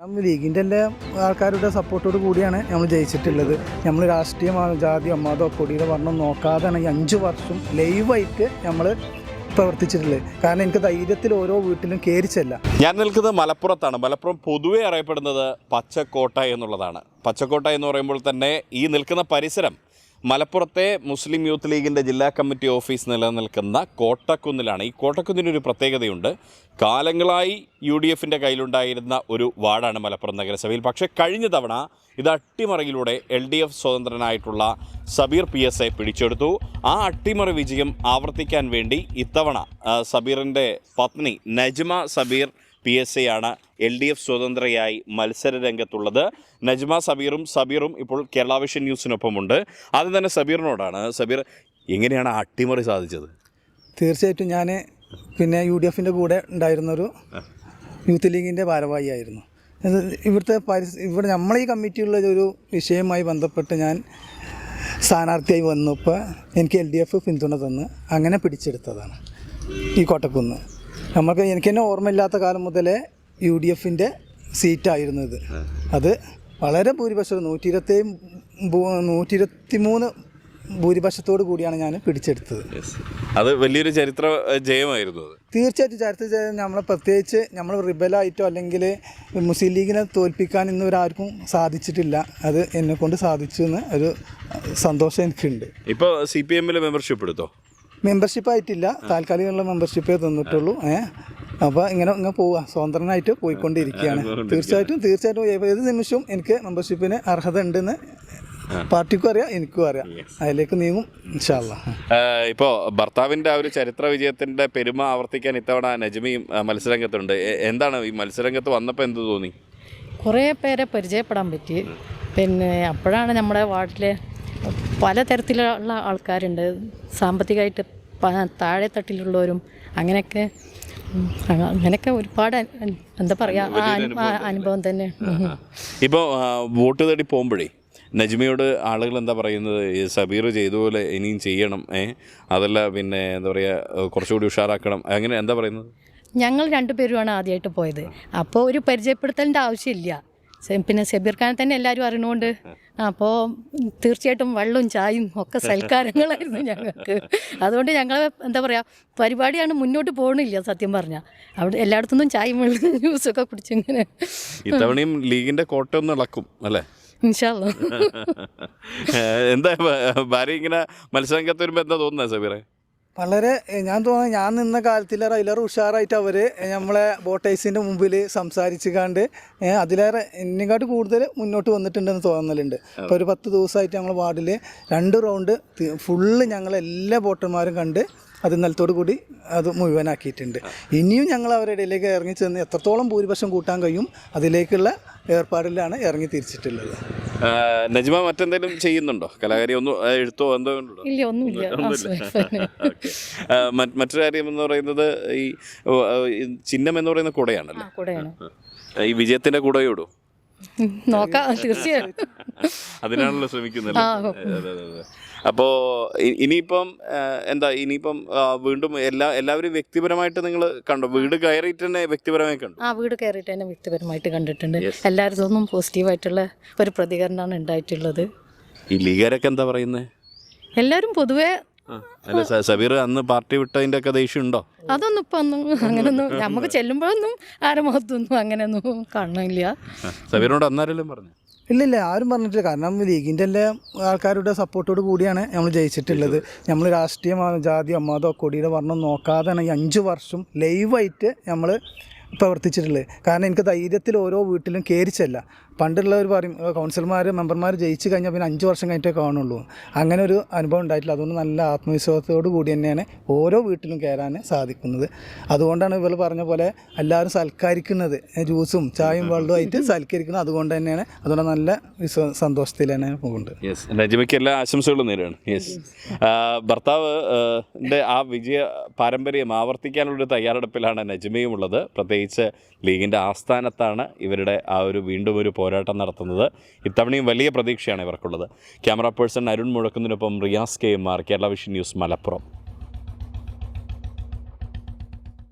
നമ്മൾ ലീഗിന്റെ എല്ലാ ആൾക്കാരുടെ സപ്പോർട്ടോട് കൂടിയാണ് നമ്മൾ ജയിച്ചിട്ടുള്ളത്. നമ്മൾ രാഷ്ട്രീയമാണ് ജാതി മതോ കൊടിയുടെ വർണം നോക്കാതെയാണ് ഈ അഞ്ച് വർഷം ലൈവായിട്ട് നമ്മൾ പ്രവർത്തിച്ചിട്ടുള്ളത്. കാരണം എനിക്ക് ധൈര്യത്തിൽ ഓരോ വീട്ടിലും കയറിച്ചല്ല ഞാൻ നിൽക്കുന്നത് മലപ്പുറത്താണ്. മലപ്പുറം പൊതുവെ അറിയപ്പെടുന്നത് പച്ചക്കോട്ട എന്നുള്ളതാണ്. പച്ചക്കോട്ട എന്ന് പറയുമ്പോൾ തന്നെ ഈ നിൽക്കുന്ന പരിസരം മലപ്പുറത്തെ മുസ്ലിം യൂത്ത് ലീഗിന്റെ ജില്ലാ കമ്മിറ്റി ഓഫീസ് നിലനിൽക്കുന്ന കോട്ടക്കുന്നിലാണ്. ഈ കോട്ടക്കുന്നിനൊരു പ്രത്യേകതയുണ്ട്. കാലങ്ങളായി യു ഡി എഫിന്റെ കയ്യിലുണ്ടായിരുന്ന ഒരു വാർഡാണ് മലപ്പുറം നഗരസഭയിൽ. പക്ഷേ കഴിഞ്ഞ തവണ ഇത് അട്ടിമറിയിലൂടെ എൽ ഡി എഫ് സ്വതന്ത്രനായിട്ടുള്ള സബീർ പി എസ് എ പിടിച്ചെടുത്തു. ആ അട്ടിമറി വിജയം ആവർത്തിക്കാൻ വേണ്ടി ഇത്തവണ സബീറിന്റെ പത്നി Najma Sabeer P S A ആണ് എൽ ഡി എഫ് സ്വതന്ത്രയായി മത്സര രംഗത്തുള്ളത്. നജ്മ സബീറും സബീറും ഇപ്പോൾ കേരള വിഷൻ ന്യൂസിനൊപ്പമുണ്ട്. ആദ്യം തന്നെ സബീറിനോടാണ്. സബീർ എങ്ങനെയാണ് അട്ടിമറി സാധിച്ചത്? തീർച്ചയായിട്ടും ഞാൻ പിന്നെ യു ഡി എഫിന്റെ കൂടെ ഉണ്ടായിരുന്നൊരു യൂത്ത് ലീഗിന്റെ ഭാരവാഹിയായിരുന്നു. ആയിരുന്നു ഇവിടുത്തെ പരിസ് ഇവിടെ നമ്മളെ ഈ കമ്മിറ്റിയുള്ള ഒരു വിഷയവുമായി ബന്ധപ്പെട്ട് ഞാൻ സ്ഥാനാർത്ഥിയായി വന്നപ്പോൾ എനിക്ക് എൽ ഡി എഫ് പിന്തുണ തന്ന് അങ്ങനെ പിടിച്ചെടുത്തതാണ് ഈ കോട്ടക്കുന്ന്. നമുക്ക് എനിക്ക് തന്നെ ഓർമ്മയില്ലാത്ത കാലം മുതലേ യു ഡി എഫിന്റെ സീറ്റായിരുന്നു ഇത് അത് വളരെ ഭൂരിപക്ഷം നൂറ്റി ഇരുപത്തി നൂറ്റി ഇരുപത്തി മൂന്ന് ഭൂരിപക്ഷത്തോടു കൂടിയാണ് ഞാൻ പിടിച്ചെടുത്തത്. അത് വലിയൊരു ചരിത്ര ജയമായിരുന്നു തീർച്ചയായിട്ടും ചരിത്ര ജയം നമ്മളെ പ്രത്യേകിച്ച് നമ്മൾ റിബലായിട്ടോ അല്ലെങ്കിൽ മുസ്ലിം ലീഗിനെ തോൽപ്പിക്കാൻ ഇന്ന് ആർക്കും സാധിച്ചിട്ടില്ല. അത് എന്നെ കൊണ്ട് സാധിച്ചു എന്ന് ഒരു സന്തോഷം എനിക്കുണ്ട്. ഇപ്പോൾ സി പി എമ്മിൽ മെമ്പർഷിപ്പ് എടുത്തോ? മെമ്പർഷിപ്പ് ആയിട്ടില്ല. താൽക്കാലികമുള്ള മെമ്പർഷിപ്പേ തന്നിട്ടുള്ളൂ. ഏഹ് അപ്പോൾ ഇങ്ങനെ ഇങ്ങനെ പോവുക സ്വതന്ത്രനായിട്ട് പോയിക്കൊണ്ടിരിക്കുകയാണ്. തീർച്ചയായിട്ടും തീർച്ചയായിട്ടും ഏത് നിമിഷവും എനിക്ക് മെമ്പർഷിപ്പിന് അർഹത ഉണ്ടെന്ന് പാർട്ടിക്കും അറിയാം എനിക്കും അറിയാം. അതിലേക്ക് നീങ്ങും ഇൻഷാല്ല ഭർത്താവിന്റെ ഇപ്പോൾ ഭർത്താവിന്റെ ആ ഒരു ചരിത്ര വിജയത്തിന്റെ പെരുമ ആവർത്തിക്കാൻ ഇത്തവണ നജ്മിയും മത്സരരംഗത്തുണ്ട്. എന്താണ് ഈ മത്സരരംഗത്ത് വന്നപ്പോൾ എന്ത് തോന്നി? കുറേ പേരെ പരിചയപ്പെടാൻ പറ്റി. പിന്നെ അപ്പോഴാണ് നമ്മുടെ വാർഡിലെ പലതരത്തിലുള്ള ആൾക്കാരുണ്ട്. സാമ്പത്തികമായിട്ട് പ- താഴെ തട്ടിലുള്ളവരും അങ്ങനെയൊക്കെ അങ്ങനെയൊക്കെ ഒരുപാട് എന്താ പറയുക ആ അനുഭവം തന്നെ. ഇപ്പോ ഇപ്പോൾ വോട്ട് തേടി പോകുമ്പോഴേ നജ്മയോട് ആളുകൾ എന്താ പറയുന്നത്? ഈ സബീർ ചെയ്തതുപോലെ ഇനിയും ചെയ്യണം ഏ? അതല്ല പിന്നെ എന്താ പറയുക കുറച്ചുകൂടി ഉഷാറാക്കണം. അങ്ങനെ എന്താ പറയുന്നത്? ഞങ്ങൾ രണ്ടുപേരുമാണ് ആദ്യമായിട്ട് പോയത്. അപ്പോൾ ഒരു പരിചയപ്പെടുത്തലിന്റെ ആവശ്യമില്ല. പിന്നെ സബീർ ഖാനെ തന്നെ എല്ലാവരും അറിയണോണ്ട് അപ്പോൾ തീർച്ചയായിട്ടും വെള്ളവും ചായയും ഒക്കെ സൽക്കാരങ്ങളായിരുന്നു ഞങ്ങൾക്ക്. അതുകൊണ്ട് ഞങ്ങൾ എന്താ പറയുക പരിപാടിയാണ് മുന്നോട്ട് പോകണില്ല സത്യം പറഞ്ഞാൽ അവിടെ എല്ലായിടത്തുനിന്നും ചായയും വെള്ളം ജ്യൂസൊക്കെ കുടിച്ചിങ്ങനെ. ഇത്തവണയും ലീഗിന്റെ കോട്ടയൊന്ന് ഇളക്കും അല്ലേ? എന്താ ഭാര്യ ഇങ്ങനെ മത്സരം വരുമ്പോൾ എന്താ തോന്നുന്നത് സബീറെ? വളരെ ഞാൻ തോന്നുന്നു ഞാൻ നിന്ന കാലത്തിലേറെ അതിലേറെ ഉഷാറായിട്ട് അവർ നമ്മളെ ബോട്ടേഴ്സിന്റെ മുമ്പിൽ സംസാരിച്ച് കണ്ട് അതിലേറെ എന്നെക്കാട്ട് കൂടുതൽ മുന്നോട്ട് വന്നിട്ടുണ്ടെന്ന് തോന്നലുണ്ട്. ഇപ്പോൾ ഒരു പത്ത് ദിവസമായിട്ട് ഞങ്ങൾ വാർഡിൽ രണ്ട് റൗണ്ട് ഫുള്ള് ഞങ്ങൾ എല്ലാ ബോട്ടർമാരും കണ്ട് അത് ഇന്നലത്തോടു കൂടി അത് മുഴുവനാക്കിയിട്ടുണ്ട്. ഇനിയും ഞങ്ങൾ അവരുടെ ഇടയിലേക്ക് ഇറങ്ങി ചെന്ന് എത്രത്തോളം ഭൂരിപക്ഷം കൂട്ടാൻ കഴിയും അതിലേക്കുള്ള ഏർപ്പാടിലാണ് ഇറങ്ങി തിരിച്ചിട്ടുള്ളത്. നജ്മ മറ്റെന്തെങ്കിലും ചെയ്യുന്നുണ്ടോ? കലാകാരി ഒന്നും എഴുത്തോ എന്തോ ഇല്ല ഒന്നുമില്ല. മറ്റൊരു കാര്യം എന്ന് പറയുന്നത് ഈ ചിഹ്നം എന്ന് പറയുന്ന കുടയാണല്ലോ? കൂടെയാണ്. ഈ വിജയത്തിന്റെ കുടയോടും നോക്കാം തീർച്ചയായും. അതിനാണല്ലോ ശ്രമിക്കുന്നത് അപ്പോ ഇനിയിപ്പം എന്താ ഇനിയിപ്പം വീണ്ടും എല്ലാ എല്ലാവരും വ്യക്തിപരമായിട്ട് നിങ്ങൾ കണ്ടോ? വീട് കയറിയിട്ട് തന്നെ വ്യക്തിപരമായി കണ്ടു? ആ വീട് കയറിയിട്ട് തന്നെ വ്യക്തിപരമായിട്ട് കണ്ടിട്ടുണ്ട്. നിന്നും പോസിറ്റീവായിട്ടുള്ള ഒരു പ്രതികരണമാണ് ഉണ്ടായിട്ടുള്ളത്. ഈ ലീഗരൊക്കെ എന്താ പറയുന്നത് എല്ലാവരും പൊതുവേ അല്ല സബീർ അന്ന് പാർട്ടി വിട്ടതിന്റെ ഒക്കെ ദേഷ്യം ഉണ്ടോ? അതൊന്നും ഇപ്പൊ ഒന്നും അങ്ങനൊന്നും നമുക്ക് ചെല്ലുമ്പോഴൊന്നും ആരുടെ മുഖത്തൊന്നും അങ്ങനെയൊന്നും കാണില്ല സബീറിനോട് അന്നാരെല്ലാം പറഞ്ഞു? ഇല്ലില്ല ആരും പറഞ്ഞിട്ടില്ല. കാരണം ലീഗിന്റെ എല്ലാ ആൾക്കാരുടെ സപ്പോർട്ടോട് കൂടിയാണ് നമ്മൾ ജയിച്ചിട്ടുള്ളത്. നമ്മൾ രാഷ്ട്രീയമാണ് ജാതി അമ്മാതോ കൊടിയുടെ വർണം നോക്കാതെ ഈ അഞ്ച് വർഷം ലൈവായിട്ട് നമ്മൾ പ്രവർത്തിച്ചിട്ടുള്ളത്. കാരണം എനിക്ക് ധൈര്യത്തിൽ ഓരോ വീട്ടിലും കയറിച്ചല്ല പണ്ടുള്ളവർ പറയും "ഏ, കൗൺസിലർമാർ മെമ്പർമാർ ജയിച്ച് കഴിഞ്ഞാൽ പിന്നെ അഞ്ച് വർഷം കഴിഞ്ഞിട്ടേ കാണുള്ളൂ. അങ്ങനെ ഒരു അനുഭവം ഉണ്ടായിട്ടില്ല. അതുകൊണ്ട് നല്ല ആത്മവിശ്വാസത്തോടു കൂടി തന്നെയാണ് ഓരോ വീട്ടിലും കയറാൻ സാധിക്കുന്നത്. അതുകൊണ്ടാണ് ഇവർ പറഞ്ഞ പോലെ എല്ലാവരും സൽക്കരിക്കുന്നത്. ജ്യൂസും ചായയും വെള്ളവും ആയിട്ട് സൽക്കരിക്കുന്നത്. അതുകൊണ്ട് തന്നെയാണ് അതുകൊണ്ട് നല്ല വിശ്വ തന്നെ പോകുന്നത്. യെസ് നജിമയ്ക്ക് എല്ലാ ആശംസകളും നേരാണ് യെസ് ഭർത്താവ് ആ വിജയ പാരമ്പര്യം ആവർത്തിക്കാനുള്ളൊരു തയ്യാറെടുപ്പിലാണ് നജിമയും ഉള്ളത്. പ്രത്യേകിച്ച് ലീഗിന്റെ ആസ്ഥാനത്താണ് ഇവരുടെ ആ ഒരു വീണ്ടും ഒരു പോരാട്ടം നടത്തുന്നത്. ഇത്തവണയും വലിയ പ്രതീക്ഷയാണ് ഇവർക്കുള്ളത്. Camera person Arun മുഴക്കുന്നതിനൊപ്പം Riyas K M R Kerala Vision News Malappuram.